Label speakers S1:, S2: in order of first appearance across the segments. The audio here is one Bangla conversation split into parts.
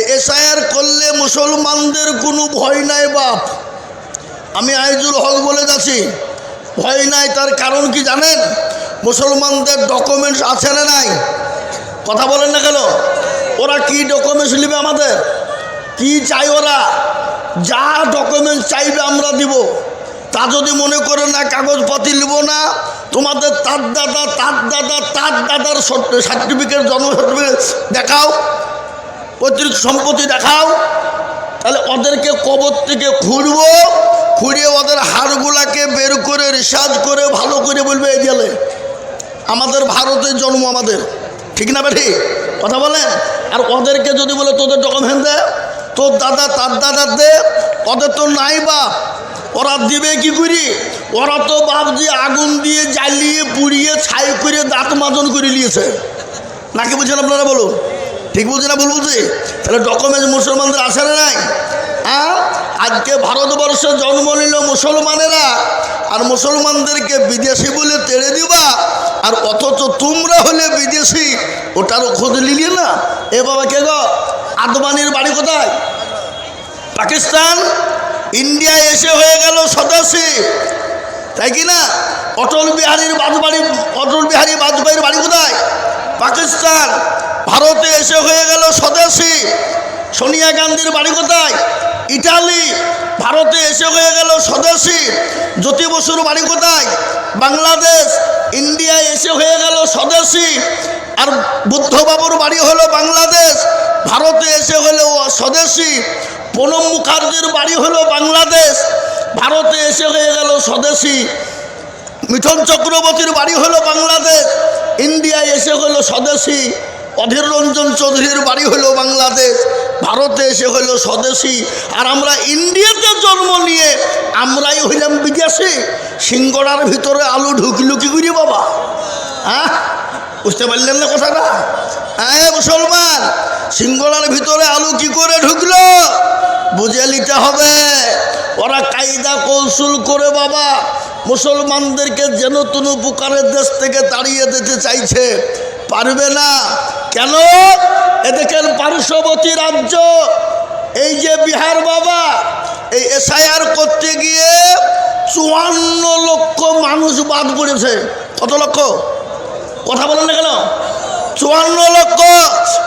S1: এসআইআর করলে মুসলমানদের কোনো ভয় নাই বাপ। আমি আইজুল হক বলে যাচ্ছি। ভয় নাই, তার কারণ কি জানেন? মুসলমানদের ডকুমেন্টস আছে না নাই? কথা বলেন না কেন? ওরা কি ডকুমেন্টস নেবে আমাদের? কি চাই ওরা? যা ডকুমেন্টস চাইবে আমরা দিব। তা যদি মনে করে না, কাগজপাতি নিব না, তোমাদের তার দাদা তার দাদা, তার দাদার সার্টিফিকেট জন্ম সার্টিফিকেট দেখাও। পৈতৃক সম্পত্তি দেখাও, তাহলে ওদেরকে কবর থেকে খুঁড়বো, খুঁড়িয়ে ওদের হাড়গুলাকে বের করে রিসার্চ করে ভালো করে বলবে, এই গেলে আমাদের ভারতের জন্ম আমাদের। ঠিক না বেঠি? কথা বলেন? আর ওদেরকে যদি বলে, তোদের ডকুমেন্ট দে, তোর দাদা, তার দাদার দে, ওদের তো নাই বাপ, ওরা দিবে কি করি? ওরা তো বাপ যে আগুন দিয়ে জ্বালিয়ে পুড়িয়ে ছাই করে দাঁত মাজন করে নিয়েছে। নাকি বুঝছেন আপনারা বলুন? ঠিক বলছি না ভুল বলছি? তাহলে ডকুমেন্ট মুসলমানদের আসে না নাই? হ্যাঁ? আজকে ভারতবর্ষে জন্ম নিল মুসলমানেরা, আর মুসলমানদেরকে বিদেশি বলে তেড়ে দিবা, আর অথচ তোমরা হলে বিদেশি, ওটারও খোঁজ নিলি না? এ বাবা কে গো? আদবানির বাড়ি কোথায়? পাকিস্তান? ইন্ডিয়া এসে হয়ে গেল সদস্যী তাই কি না? অটল বিহারীর বাজবাড়ি, অটল বিহারী বাজপেয়ীর বাড়ি কোথায়? পাকিস্তান। ভারতে এসে হয়ে গেল স্বদেশী। সোনিয়া গান্ধীর বাড়ি কোথায়? ইটালি। ভারতে এসে হয়ে গেল স্বদেশী। জ্যোতি বসুর বাড়ি কোথায়? বাংলাদেশ। ইন্ডিয়ায় এসে হয়ে গেল স্বদেশী। আর বুদ্ধবাবুর বাড়ি হলো বাংলাদেশ। ভারতে এসে হলো স্বদেশী। প্রণব মুখার্জির বাড়ি হলো বাংলাদেশ। ভারতে এসে হয়ে গেল স্বদেশী। মিঠন চক্রবর্তীর বাড়ি হলো বাংলাদেশ। ইন্ডিয়ায় এসে হলো স্বদেশী। অধীর রঞ্জন চৌধুরীর বাড়ি হলো বাংলাদেশ, ভারতে এসে হলো স্বদেশী। আর আমরা ইন্ডিয়াতে জন্ম নিয়ে আমরাই হইলাম বিদেশি। সিঙ্গড়ার ভিতরে আলু ঢুকলো কি করি বাবা? হ্যাঁ? বুঝতে পারলেন না কথাটা? হ্যাঁ মুসলমান, সিঙ্গড়ার ভিতরে আলু কি করে ঢুকলো? বুঝে নিতে হবে। ওরা কায়দা কৌশল করে বাবা, মুসলমানদেরকে যেন তুন পুকারের দেশ থেকে তাড়িয়ে দিতে চাইছে। পারবে না। কেন? এদিকের পার্শ্ববর্তী রাজ্য, এই যে বিহার বাবা, এই এসআইআর করতে গিয়ে চুয়ান্ন লক্ষ মানুষ বাদ পড়েছে। কত লক্ষ? কথা বলেন না কেন? চুয়ান্ন লক্ষ,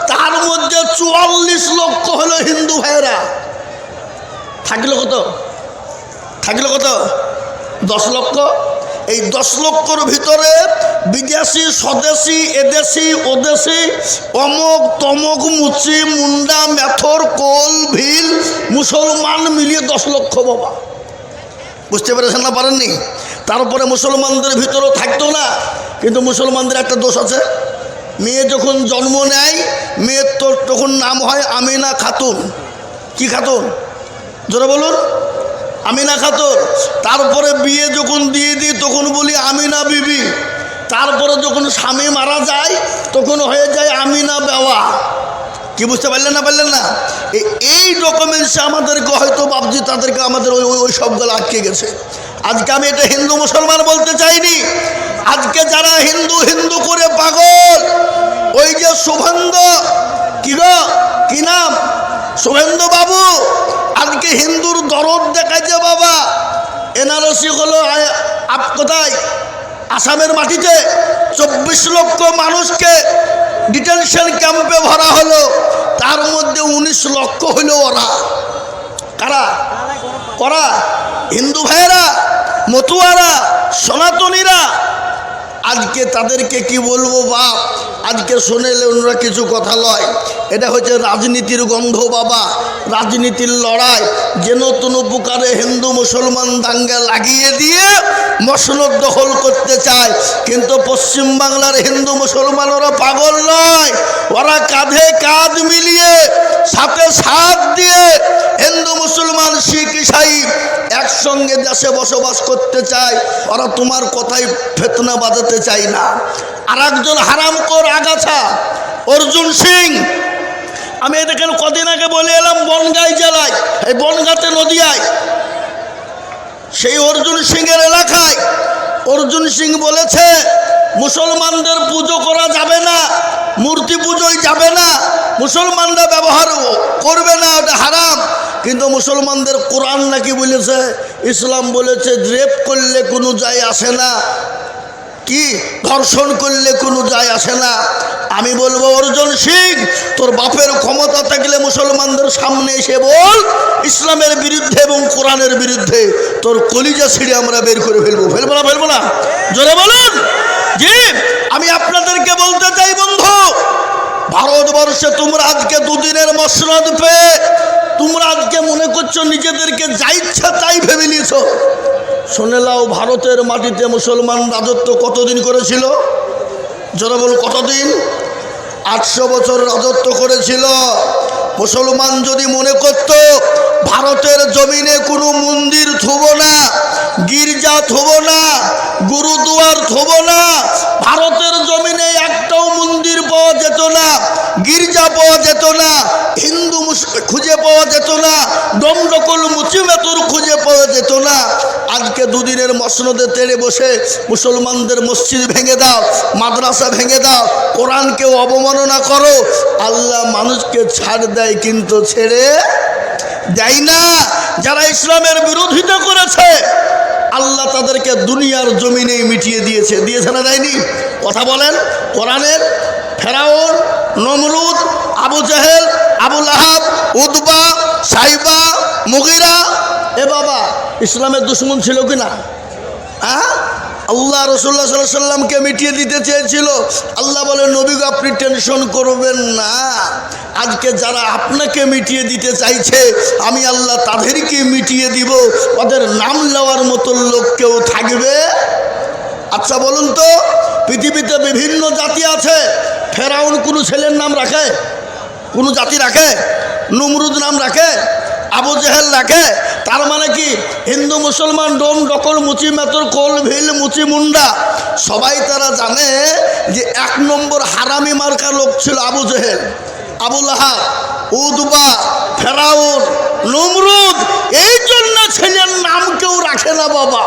S1: তার মধ্যে চুয়াল্লিশ লক্ষ হলো হিন্দু ভাইয়েরা। থাকল কত? থাকল কত? দশ লক্ষ? এই দশ লক্ষর ভিতরে বিদেশি, স্বদেশি, এদেশি, ওদেশি অমক তমক মুচি, মুন্ডা মেথর কোল, ভিল, মুসলমান মিলিয়ে দশ লক্ষ বাবা। বুঝতে পেরেছেন না পারেননি? তারপরে মুসলমানদের ভিতরেও থাকতো না, কিন্তু মুসলমানদের একটা দোষ আছে। মেয়ে যখন জন্ম নেয়, মেয়ের তো তখন নাম হয় আমিনা খাতুন। কি খাতুন? জোরে বলুন। আমিনা খাতুন, তারপরে বিয়ে যখন দিয়ে দিই, তখন বলি আমিনা বিবি। তারপরে যখন স্বামী মারা যায়, তখন হয়ে যায় আমিনা বেওয়া। কি বুঝতে পারলেন না পারলেন না? এই ডকুমেন্টসে আমাদেরকে হয়তো ভাবছি তাদেরকে আমাদের ওই ওই- সবগুলো আটকে গেছে। আজকে আমি এটা হিন্দু মুসলমান বলতে চাইনি। আজকে যারা হিন্দু হিন্দু করে পাগল, ওই যে শুভেন্দু কি গো? কি নাম? শুভেন্দু বাবু, আজকে হিন্দুর দরদ দেখাচ্ছে বাবা। এনআরসি হলো আপ কোথায়? আসামের মাটিতে চব্বিশ লক্ষ মানুষকে ডিটেনশন ক্যাম্পে ভরা হলো, তার মধ্যে উনিশ লক্ষ হলো ওরা। কারা? করা? হিন্দু ভাইয়েরা, মতুয়ারা, সনাতনীরা আজকে তাদেরকে কি বলব বাপ? আজকে শুনেলে ওনারা কিছু কথা লয়। এটা হচ্ছে রাজনীতির গন্ধ বাবা। রাজনীতির লড়াই যেন কোনো প্রকারে হিন্দু মুসলমান দাঙ্গা লাগিয়ে দিয়ে মসনদ দখল করতে চায়, কিন্তু পশ্চিমবাংলার হিন্দু মুসলমান ওরা পাগল নয়। ওরা কাঁধে কাঁধ মিলিয়ে সাথে সাথ শিখ ইসাই একসঙ্গে দেশে বসবাস করতে চায়, ওরা তোমার কথাই ফেতনা বাঁধাতে চায় না। আর একজন হারামকর আগাছা, অর্জুন সিং। আমি দেখেন কদিন আগে বলে এলাম, বনগাই জেলায়, এই বনগাতে নদিয়ায় সেই অর্জুন সিংয়ের এলাকায় অর্জুন সিং বলেছে, মুসলমানদের পুজো করা যাবে না, মূর্তি পুজোয় যাবে না, মুসলমানরা ব্যবহার করবে না, ওটা হারাম। কিন্তু মুসলমানদের কোরআন নাকি বলেছে, ইসলাম বলেছে, রেপ করলে কোনো যায় আসে না কি ধর্ষণ করলে কোনো যায় আসে না? আমি বলব, অর্জুন সিং, তোর বাপের ক্ষমতা থাকলে মুসলমানদের সামনে এসে বল, ইসলামের বিরুদ্ধে এবং কোরআনের বিরুদ্ধে। তোর কলিজা ছিঁড়ে আমরা বের করে ফেলব। ফেলব না ফেলব না। জোরে বলুন। জি, আমি আপনাদেরকে বলতে চাই, বন্ধু, ভারতবর্ষে তোমরা আজকে দুদিনের মসনদ পেয়ে তোমরা আজকে মনে করছ নিজেদেরকে যা ইচ্ছা তাই ভেবে নিয়েছ। শোনেলাও ভারতের মাটিতে মুসলমান রাজত্ব কতদিন করেছিল? যারা বল, কতদিন? আটশো বছর রাজত্ব করেছিল। মুসলমান যদি মনে করত, ভারতের জমিনে কোনো মন্দির থুব না গির্জা থুব না, গুরুদুয়ার থুব না, ভারতের জমিনে একটাও মন্দির পাওয়া যেত না, গির্জা পাওয়া যেত না, হিন্দু খুঁজে পাওয়া যেত না ডমডকল মুচিমেতর খুঁজে পাওয়া যেত না। আজকে দুদিনের মসনদে তেড়ে বসে মুসলমানদের মসজিদ ভেঙে দাও, মাদ্রাসা ভেঙে দাও, কোরআনকে অবমাননা করো, আল্লাহ মানুষকে ছাড় দেয় কিন্তু ছেড়ে দেয় না। যারা ইসলামের বিরোধিতা করেছে আল্লাহ তাদেরকে দুনিয়ার জমিনে মিটিয়ে দিয়েছে। দিয়েছে না দেয়নি? কথা বলেন। কোরআনের ফেরাউন, নমরুদ, আবু জাহেল আবুল আহাব উদ্বা সাইবা, মুগিরা। এ বাবা, ইসলামের দুশ্মন ছিল কি না হ্যাঁ? আল্লাহ রসুল্লাহ সাল্লাহ সাল্লামকে মিটিয়ে দিতে চেয়েছিল। আল্লাহ বলে, নবী আপনি টেনশন করবেন না। আজকে যারা আপনাকে মিটিয়ে দিতে চাইছে, আমি আল্লাহ তাদেরকে মিটিয়ে দিব। ওদের নাম নেওয়ার মতো লোক কেউ থাকবে? আচ্ছা বলুন তো, পৃথিবীতে বিভিন্ন জাতি আছে। ফেরাউন কোনো ছেলের নাম রাখে? কোনো জাতি রাখে? নমরুদ নাম রাখে? আবু জেহেল রাখে? তার মানে কি? হিন্দু, মুসলমান, ডোম, ডকল, মুচি মেতর কোল, ভিল, মুচি, মুন্ডা, সবাই তারা জানে যে এক নম্বর হারামি মার্কা লোক ছিল আবু জেহেল আবুল আহাব উদবা, ফেরাউন, নমরুদ, এই জন্য ছেলের নাম কেউ রাখে না বাবা।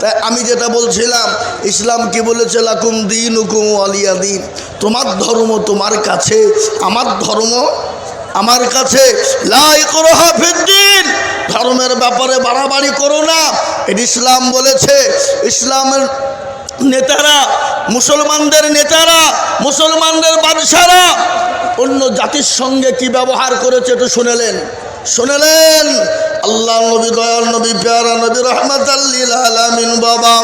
S1: তাই আমি যেটা বলছিলাম, ইসলাম কি বলেছে? লাকুম দিন হুকুম আলিয়া দিন। তোমার ধর্ম তোমার কাছে, আমার ধর্ম আমার কাছে। লাই করো হাফিদ্দিন ধর্মের ব্যাপারে বাড়াবাড়ি করো না। এটি ইসলাম বলেছে। ইসলামের নেতারা, মুসলমানদের নেতারা, মুসলমানদের বাদশারা, অন্য জাতির সঙ্গে কি ব্যবহার করেছে একটু শুনেলেন। শুনেলেন, আল্লাহ নবী, দয়াল নবী, পেয়ারা নবী রহমত আলামিন বাবা।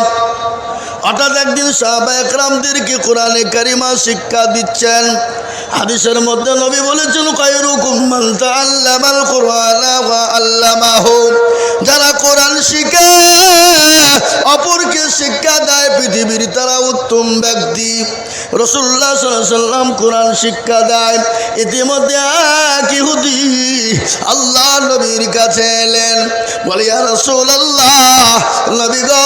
S1: হঠাৎ একদিন সাহাবা একরামদেরকে কোরআনে কারিমা শিক্ষা দিচ্ছেন। হাদিসের মধ্যে নবী বলেছেন যারা কোরআন শিখে, অপরকে শিক্ষা দেয় পৃথিবীর তারা উত্তম ব্যক্তি। রসুল্লাহ সাল্লাম কোরআন শিক্ষা দেয়। ইতিমধ্যে ইহুদি আল্লাহ নবীর কাছে এলেন। বলিয়া রাসূলুল্লাহ, নবী গো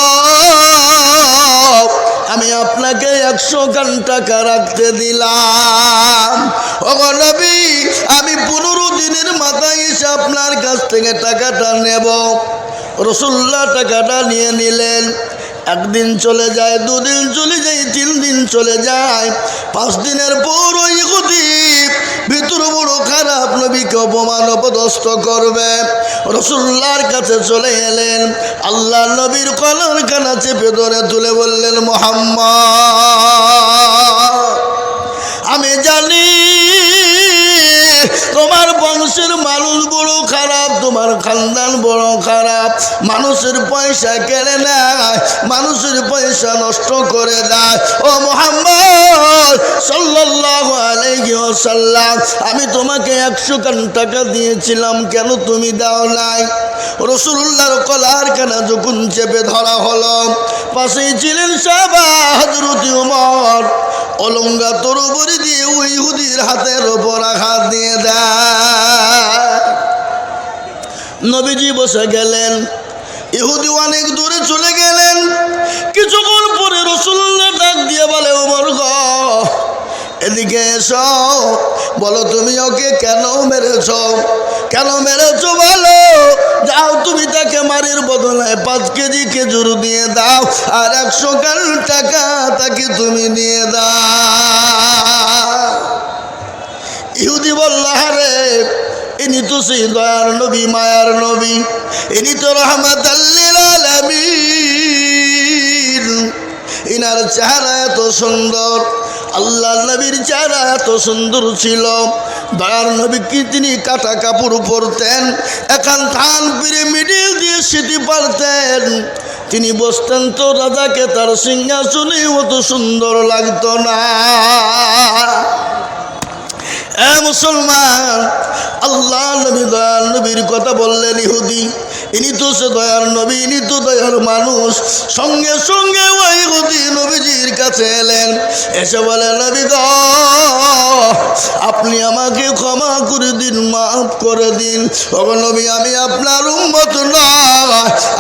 S1: আমি আপনাকে একশো গান টাকা রাখতে দিলাম। নবী, আমি পনেরো দিনের মাথায় এসে আপনার কাছ থেকে টাকাটা নেব। রসুল্লাহ টাকাটা নিয়ে নিলেন। একদিন চলে যায়, দুদিন চলে যায় তিন দিন চলে যায়। পাঁচ দিনের পর ওই ইহুদি ভিতর বড় খারাপ নবীকে অপমান, অপদস্থ করবে। রসুল্লার কাছে চলে এলেন। আল্লাহ নবীর কলার কানা চেপে ধরে তুলে বললেন, মোহাম্মদ, আমি জানি তোমার বংশের মানুষ বড় খারাপ, তোমার খানদান বড় খারাপ। মানুষের পয়সা কেড়ে নেয়, মানুষের পয়সা নষ্ট করে দেয়। ও মোহাম্মদ সাল্লাল্লাহু আলাইহি আমি তোমাকে একশো কান টাকা দিয়েছিলাম, কেন তুমি দাও নাই? রসুল্লাহর কলার কানা যখন চেপে ধরা হলো, পাশেই ছিলেন সাবা হজরতি উমর। অলঙ্গা তরবরি দিয়ে ওই ইহুদির হাতের ওপর আঘাত দিয়ে নবীজি বসে গেলেন। ইহুদি অনেক দূরে চলে গেলেন। কিছুক্ষণ পরে রসুল্লাহ ডাক দিয়ে বলে, ওমর গ, এদিকে এসো। বলো তুমি ওকে কেন মেরেছ? কেন মেরেছ বলো? যাও তুমি তাকে মারির বদলে পাঁচ কেজি খেজুর দিয়ে দাও, আর একশো টাকা তাকে তুমি নিয়ে দাও। ইহুদি বলল আরে ইনি তো সেই দয়ার নবী, মায়ার নবী। ইনি তো রহমত ইনার চেহারা এত সুন্দর আল্লাহ নবীর চেহারা এত সুন্দর ছিল। দয়ার নবী কি তিনি কাটা কাপড় পরতেন, এখান থান পিড়ে মিডিল দিয়ে সিটি পারতেন তিনি বসতেন তো রাজাকে তার সিংহাসনে অত সুন্দর লাগতো না। এ মুসলমান, আল্লাহ নবী দয়াল নবীর কথা বললেন ইহুদি, ইনি তো সে দয়ার নবী, ইনি তো দয়ার মানুষ। সঙ্গে সঙ্গে ওই ইহুদি নবীজির কাছে এলেন, এসে বলে, নবী গ, আপনি দিন মাফ করে দিন। নবী, আমি আপনার উম্মত না।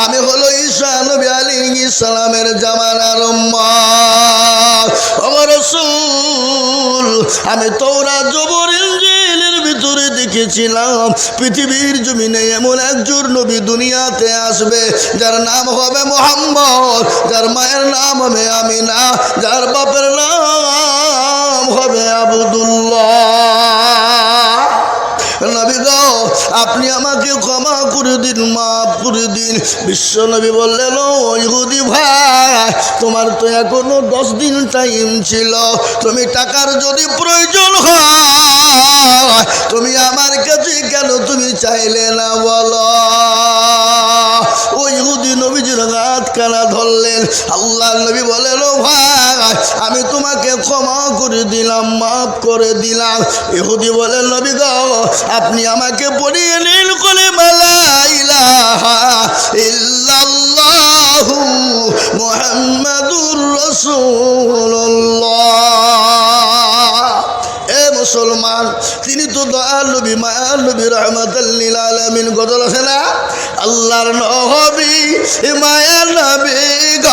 S1: আমি হলো ঈশা নবী আলী ইসলামের জামানার উম্মত। ও রসুল, আমি তোরা জবর ভিতরে দেখেছিলাম, পৃথিবীর জমিনে এমন একজন নবী দুনিয়াতে আসবে, যার নাম হবে মোহাম্মদ, যার মায়ের নাম হবে আমিনা, যার বাপের নাম হবে আবদুল্লাহ। নবী আপনি আমাকে ক্ষমা করে দিন, মাফ করে দিন। বিশ্ব নবী বললেন ওই ইহুদি ভাই, তোমার তো এখনও দশ দিন টাইম ছিল। তুমি টাকার যদি প্রয়োজন হয়, তুমি আমার কাছে কেন তুমি চাইলে না বলো? ইহুদি নবীজির হাত কানা ধরলেন। আল্লাহ নবী বলেন, ও ভাই, আমি তোমাকে ক্ষমা করে দিলাম, মাফ করে দিলাম। ইহুদি বলেন, নবী গো, আপনি আমাকে পড়িয়ে নিন করে মালা ইল্লাল্লাহু মুহাম্মাদুর রাসূলুল্লাহ। এ মুসলমান। তিনি তো দয়াল নবী মায়ার নবী রহমতাল্লিল আলমিন। গজল আছে না? আল্লাহর নবী মায়ার নবী গ।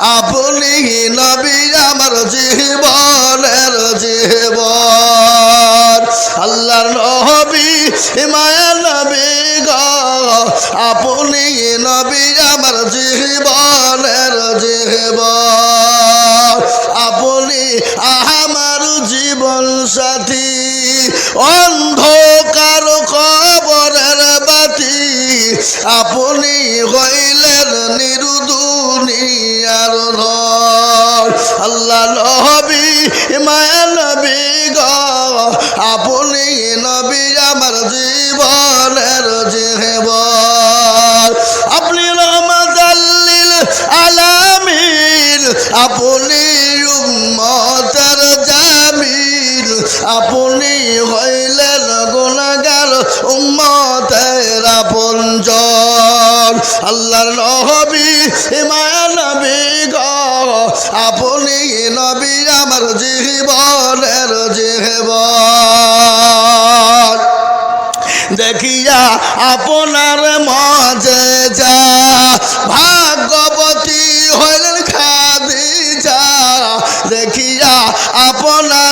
S1: আপনি নবী আমার জীবনের জীবন। আল্লাহর নবী মায়ার নবী গ। আপনি নবী আমার জীবনের জীবন। আপনি হইলেন নিরুদুনিয়ার আল্লাহ নবী, মায়া নবী গ, আপনি নবী আমার জীবনের জীবন আপনি রহমত আল্লিল আলামিন, আপনি উম্মতের জামিল আপনি হইলেন গুণাগার উম্মতের আপনজন। আল্লাহর নবী মায়া নবী গ। আপনি নবী আমার জীবনের জীবন। দেখিয়া আপনার মাঝে যা ভাগ্যবতী হইলেন খাদিজা। দেখিয়া আপনার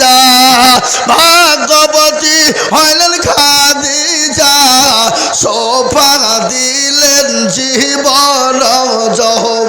S1: যা ভাগবতী হইলেন খাদিজা সোফা দিলেন জীবন যৌবন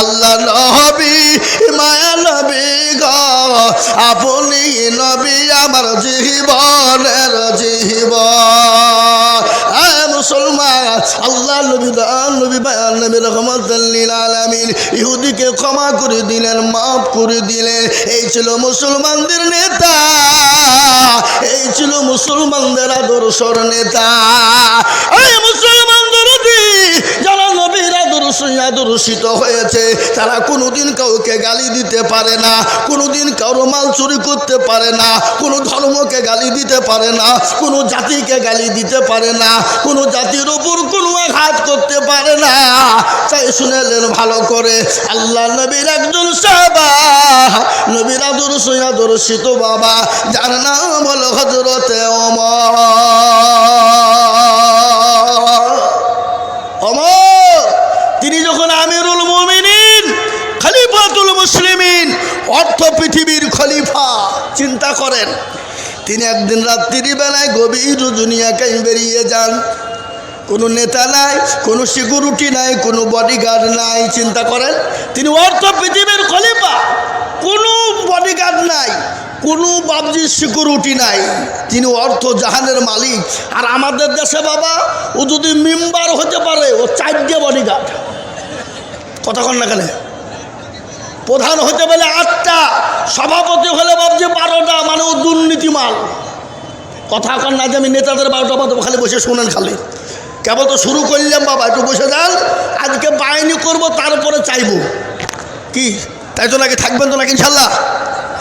S1: আল্লাহ নবী, মায়া নবী গ, আপনি নবী আমার জীবনের মুসলমান, আল্লাহ নবী দান নবী বায়ান নবী রহমতুল্লিল আলামিন, ইহুদিকে ক্ষমা করে দিলেন, মাফ করে দিলেন। এই ছিল মুসলমানদের নেতা, এই ছিল মুসলমানদের আদর্শর নেতা। যারা আদর্শ আদর্শিত হয়েছে, তারা কোনোদিন কাউকে গালি দিতে পারে না, কোনোদিন কারও মাল চুরি করতে পারে না, কোনো ধর্মকে গালি দিতে পারে না, কোনো জাতিকে গালি দিতে পারে না, কোনো জাতির ওপর কোনো আঘাত করতে পারে না। তাই শুনেলেন ভালো করে, আল্লাহ নবীর একজন সাবা নবীর আদর্শ আদর্শিত বাবা, যার নাম হলো হজরতে অমর অর্থ পৃথিবীর খলিফা? চিন্তা করেন। তিনি একদিন রাত্রি বেলায় গভীর দুনিয়াকে বেরিয়ে যান। কোনো নেতা নাই, কোনো সিকিউরিটি নাই, কোনো বডিগার্ড নাই, চিন্তা করেন। তিনি অর্থ পৃথিবীর খলিফা। কোনো বডিগার্ড নাই, কোনো বাবজির সিকিউরিটি নাই। তিনি অর্থ জাহানের মালিক। আর আমাদের দেশে বাবা, ও যদি মেম্বার হতে পারে, ও চারটে বডিগার্ড কথা কতক্ষণ না কেন? প্রধান হতে পারলে আটটা, সভাপতি হলে ভাবছে বারোটা মানে ও দুর্নীতি মাল কথা কন না যে আমি নেতাদের বারোটা বাদ খালি বসে শোনেন খালি। কেবল তো শুরু করলাম বাবা, একটু বসে যান, আজকে বাহিনী করব, তারপরে চাইব। কি? তাই তো নাকি থাকবেন তো নাকি ইনশাল্লাহ?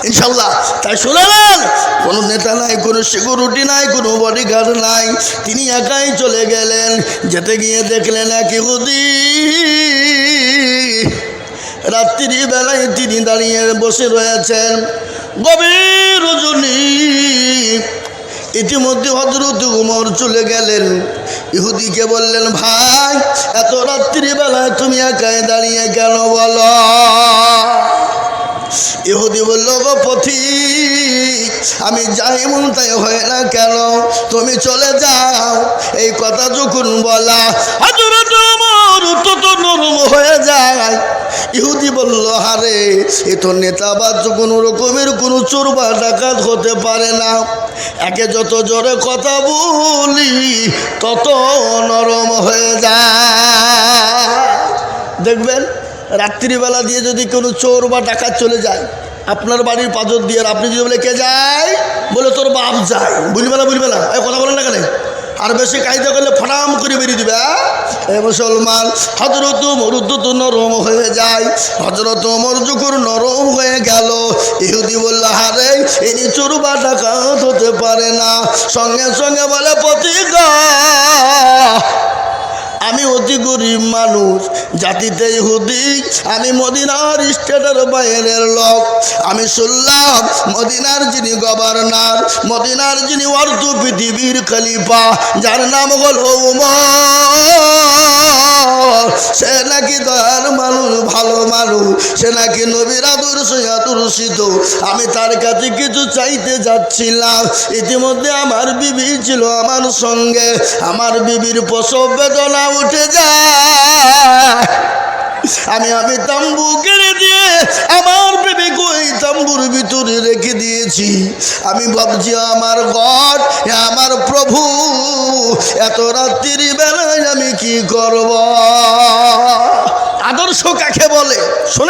S1: ইনশাল্লাহ। তাই শুনে নেন, কোনো নেতা নাই, কোনো সিকিউরিটি নাই, কোনো বডিগার্ড নাই। তিনি একাই চলে গেলেন, যেতে গিয়ে দেখলেন এক ইহুদি। রাত্রি বেলায় তিনি দাঁড়িয়ে বসে রয়েছেন। গভীর রজনী। ইতিমধ্যে হজরত উমর চলে গেলেন। ইহুদিকে বললেন, ভাই, এত রাত্রিবেলায় তুমি একাই দাঁড়িয়ে কেন বলো? ইহুদি বলল, গো পথিক আমি যাই তাই হয় না কেন? তুমি চলে যাও। এই কথা যখন বলা হজরত উমর তো তো নরম হয়ে যায়। ইহুদি বলল হারে এ তো নেতা বা কোনো রকমের কোনো চোর বা ডাকাত হতে পারে না। একে যত জোরে কথা বলি, তত নরম হয়ে যায়। দেখবেন, রাত্রিবেলা দিয়ে যদি কোনো চোর বা ডাকাত চলে যায় আপনার বাড়ির পাজর দিয়ে আর আপনি যদি বলে, কে যায়? বলে, তোর বাপ যায়। বুঝবে না বুঝবে না? এই কথা বলেন না কেন? আর বেশি কায়দা করলে ফটাম করে বেরিয়ে দিবে এ মুসলমান হজরত মরুদ তো নরম হয়ে যায়। হজরত মর যখন নরম হয়ে গেল, ইহুদি বলল হারে ইনি চোর বা ডাকাত হতে পারে না। সঙ্গে সঙ্গে বলে প্রতিকা আমি অতি গরিব মানুষ, জাতিতে ইহুদি, আমি মদিনার স্টেটের বাইরের লোক। আমি শুনলাম, মদিনার যিনি গভর্নর, মদিনার যিনি অর্ধ পৃথিবীর খলিফা, যার নাম হল উমর। নাকি দয়ার মানুষ, ভালো মানুষ? সে নাকি নবীর আদর্শ আদর্শিত। আমি তার কাছে কিছু চাইতে যাচ্ছিলাম। ইতিমধ্যে আমার বিবি ছিল আমার সঙ্গে। আমার বিবির প্রসব বেদনা উঠে যায়। আমি আমি তাম্বু কেড়ে দিয়ে আমার বেবি কই তাম্বুর ভিতরে রেখে দিয়েছি। আমি ভাবছি, আমার গড আমার প্রভু, এত রাত্রির বেলায় আমি কি করব? আদর্শ কাকে বলে? শোনে।